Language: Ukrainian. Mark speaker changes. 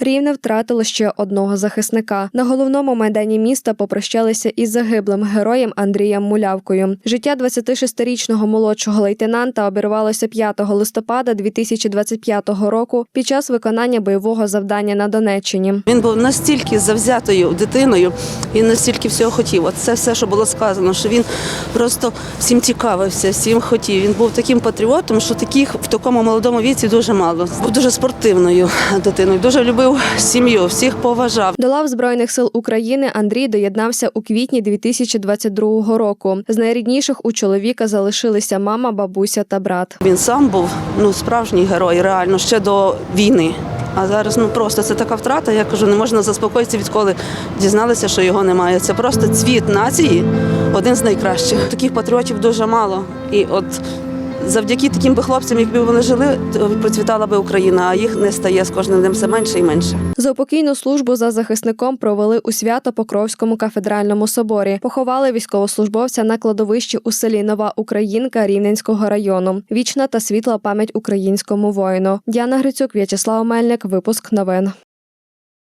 Speaker 1: Рівне втратило ще одного захисника. На головному майдані міста попрощалися із загиблим героєм Андрієм Мулявкою. Життя 26-річного молодшого лейтенанта обірвалося 5 листопада 2025 року під час виконання бойового завдання на Донеччині.
Speaker 2: Він був настільки завзятою дитиною і настільки всього хотів. От це все, що було сказано, що він просто всім цікавився, всім хотів. Він був таким патріотом, що таких в такому молодому віці дуже мало. Був дуже спортивною дитиною, дуже любив сім'ю, всіх поважав.
Speaker 1: До лав Збройних сил України Андрій доєднався у квітні 2022 року. З найрідніших у чоловіка залишилися мама, бабуся та брат.
Speaker 2: Він сам був ну справжній герой, реально ще до війни. А зараз ну просто це така втрата. Я кажу, не можна заспокоїтися, відколи дізналися, що його немає. Це просто цвіт нації, один з найкращих. Таких патріотів дуже мало. І от завдяки таким би хлопцям, якби вони жили, то процвітала би Україна, а їх не стає з кожним днем все менше і менше.
Speaker 1: Заупокійну службу за захисником провели у Свято-Покровському кафедральному соборі. Поховали військовослужбовця на кладовищі у селі Нова Українка Рівненського району. Вічна та світла пам'ять українському воїну. Діана Грицюк, В'ячеслав Мельник. Випуск новин.